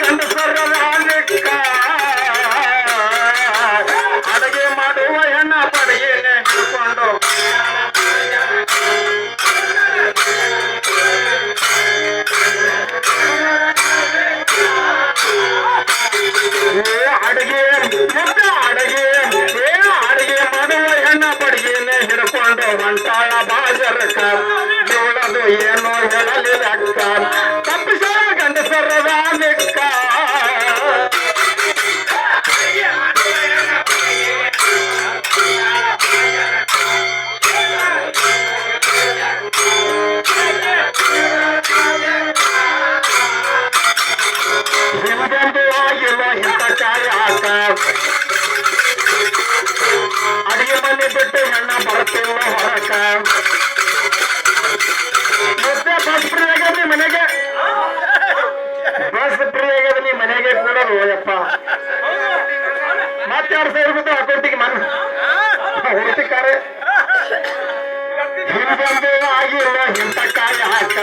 ಗಂಡಸರ ರಾಣಿಕ ಮನೆ ಬಿಟ್ಟು ಹೆಣ್ಣ ಬರುತ್ತಿಲ್ಲ ಹೊರಕ? ಮತ್ತೆ ಬಸ್ ಫ್ರೀ ಆಗ್ಯದ ಮನೆಗೆ? ಬಸ್ ಫ್ರೀ ನೀ ಮನೆಗೆ ಕೂಡ ಯಪ್ಪ ಮತ್ತೆ ಎರಡು ಸಾವಿರ ರೂಪಾಯಿ ಅಕೌಂಟಿಗೆ ಮನೆ ಹುಡುಕಿದ್ದಾರೆ ಹಿಂದೆ ಇಂಥ ಕಾಯ ಆಟ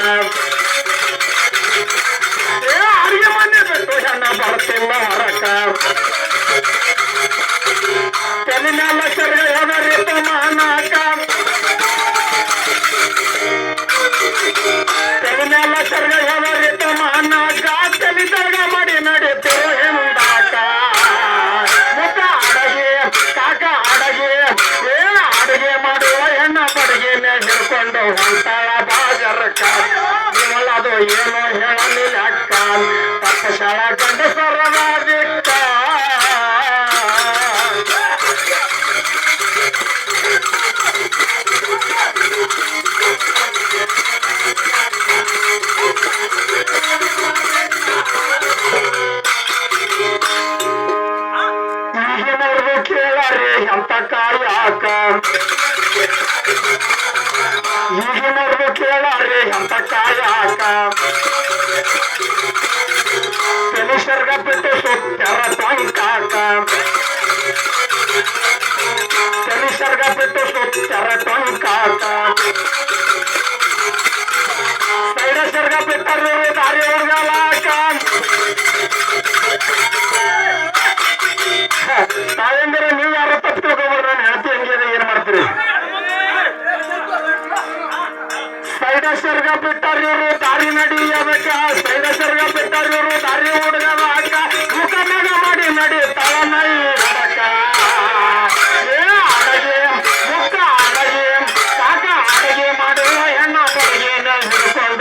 ಕಾಯಾಕ ಈಗಿನವ್ರದು ಕೇಳಾರೆ ಎಂತ ಕಾಯಾಕ ನಿಸರ್ಗ ಬಿಟ್ಟು ಸುತ್ತರ ಟೊಂಕಾಕ ನಿಸರ್ಗ ಬಿಟ್ಟು ಸುತ್ತರ ಟೊಂಕಾಕ ಸೈಡ ಸರ್ಗ ಬಿಟ್ಟರು ದಾರಿ ಹೊರಗಲಾಕ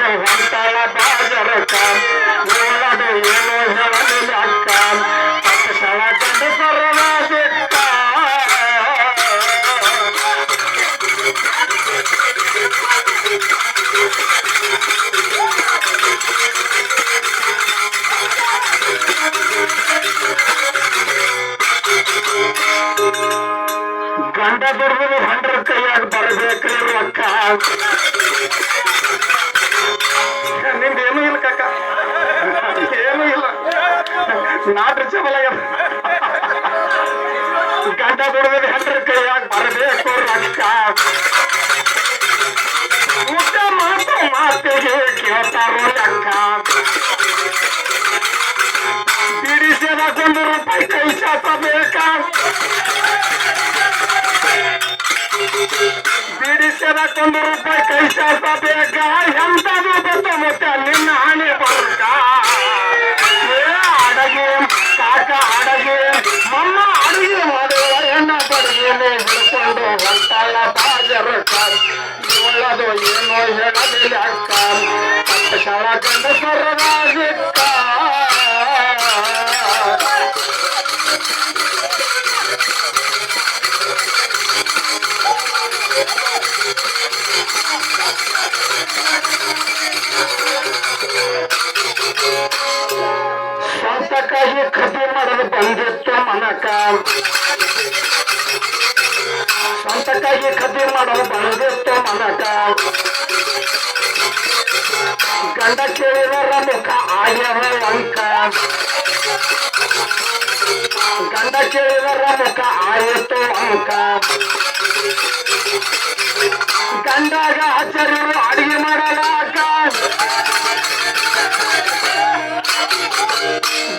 ಹೊಂಟಾಳ ಬಾಜರಕ ನೋಡದು ಏನೋ ಹೇಳಲಿಲ್ಲ ಅಕ್ಕ ಪಕ್ಕ ಸಳ ಕಂಡು ಸರಳ ಬಿಟ್ಟ ಗಂಡ ದುರ್ಗದ ಹೊಂಡ್ರ ಕೈಯಾಗ ಬರಬೇಕ್ರಿ ಅಕ್ಕ ನಿಂದ ಏನೂ ಇಲ್ಲ ಕಕ್ಕ ಏನೂ ಇಲ್ಲ ನಾಟ್ರ ಚಬಲ ಗಂಡ ದುರ್ಗದ ಹೊಂಡ್ರ ಕೈಯಾಗ ಬರಬೇಕು ರೊಕ್ಕ ಊಟ ಮಾತು ಮಾತಿಗೆ ಕೇಳ್ತಾರೋ ಅಕ್ಕ ಬಿಡಿಸಿದಕ್ಕೊಂದು ರೂಪಾಯಿ ಕೈ ಚಾಚಬೇಕಾ ಬಿಡಿಸಿದಕ್ಕೊಂದು ರೂಪಾಯಿ ಕೈ ಚಾಚಬೇಕ ಎಂತದು ಬಂದು ಮತ್ತೆ ನಿನ್ನ ಹಣೆ ಬರ್ಕ ಏ, ಅಡಗೆ ಕಾಕ ಅಡಗೆ. ಮಮ್ಮ ಅಡುಗೆ ಮಾಡುವ ಹೆಣ್ಣ ಬಡಗಿನೇ ಹಿಡ್ಕೊಂಡು ಹೊಂಟಾಳ ಬಾಜರಕ ಒಳ್ಳದು ಏನೋ ಹೇಳಲಿಲ್ಲ ಅಕ್ಕ. काही खते मारायला पाहिजे तो म्हणा काम संत काही खते मारायला पाहिजे तो म्हणा काम गंडा केळीला रमोखा आल्यावर अंका गंडा केळीला रमोखा आहे तो अंका ಗಂಡಾಗ ಆಚಾರ್ಯರು ಅಡಿಗೆ ಮಾಡಲಾಕ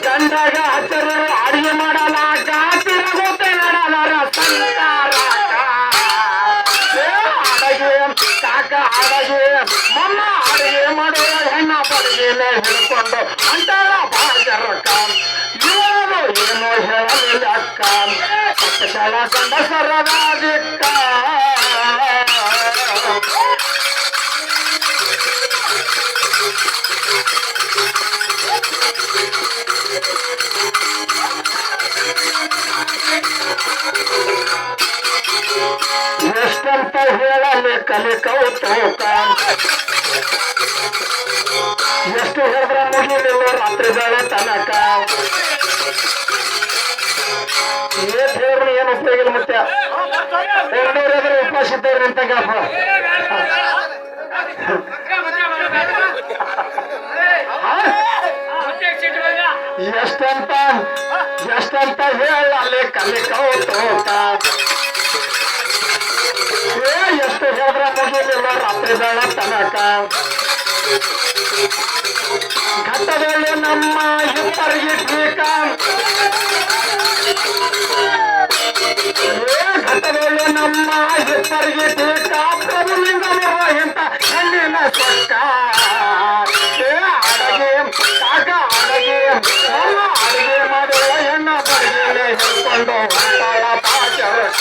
ಗಂಡಗ ಆಚಾರ್ಯರು ಅಡಿಗೆ ಮಾಡಲಾಕ ತಿರುಗುತ್ತೆ ನಡಲಾರ ಅಡಗೆ, ಕಾಕ ಅಡಗೆ, ಮಮ್ಮ ಅಡಿಗೆ ಮಾಡುವ ಹೆಣ್ಣ ಬಡಗಿಲೆ ಹಿಡ್ಕೊಂಡು ಅಂತಾರ ಬಾಜರಕ ಇವನು ಏನು ಹೇಳಲಿಲ್ಲ ಅಕ್ಕ. ಪಟ್ಟಶಾಲ ಕಂಡ ಸರದಾದಿಕ್ಕ ಕಲಿ ಕೌತುಕ ಎಷ್ಟು ಹೇಳಿದ್ರೆ ಮುಗಿಲಿಲ್ಲ ರಾತ್ರಿ ಬೇಳೆ ತನಕ ಏನ್ ಹೇಳಿದ್ರು ಏನು ಉಪಯೋಗ ಇಲ್ಲ ಮತ್ತೆ ಎರಡೂರ ಎದುರು ಉಪವಾಸ ಇದ್ದವ್ರು ನಿಂತಾಗಪ್ಪ ಎಷ್ಟಂತ ಎಷ್ಟಂತ ಹೇಳಲಿ ಕಲೆ ಕೌತುಕ. ಮುಗಿಲಿಲ್ಲ ರಾತ್ರಿ ಬೇಳೆ ತನಕ ಘಟ್ಟದಲ್ಲಿ ನಮ್ಮ ಇಬ್ಬರಿಗೆ ಠೀಕ ಏ ಘಟ್ಟದಲ್ಲಿ ನಮ್ಮ ಇಬ್ಬರಿಗೆ ಠೀಕ ಪ್ರಭುಲಿಂಗ ಇಂತ ಹೆಣ್ಣಿನ ಸೊಕ್ಕ ಏ ಅಡಗೆ ಕಾಕ ಅಡಗೆ ನಮ್ಮ ಅಡಿಗೆ ಮಾಡುವ ಹೆಣ್ಣ ಬಡಿಗೆ ಹಿಡ್ಕೊಂಡು ಹೊಂಟಾಳ ಪಾಚರಕ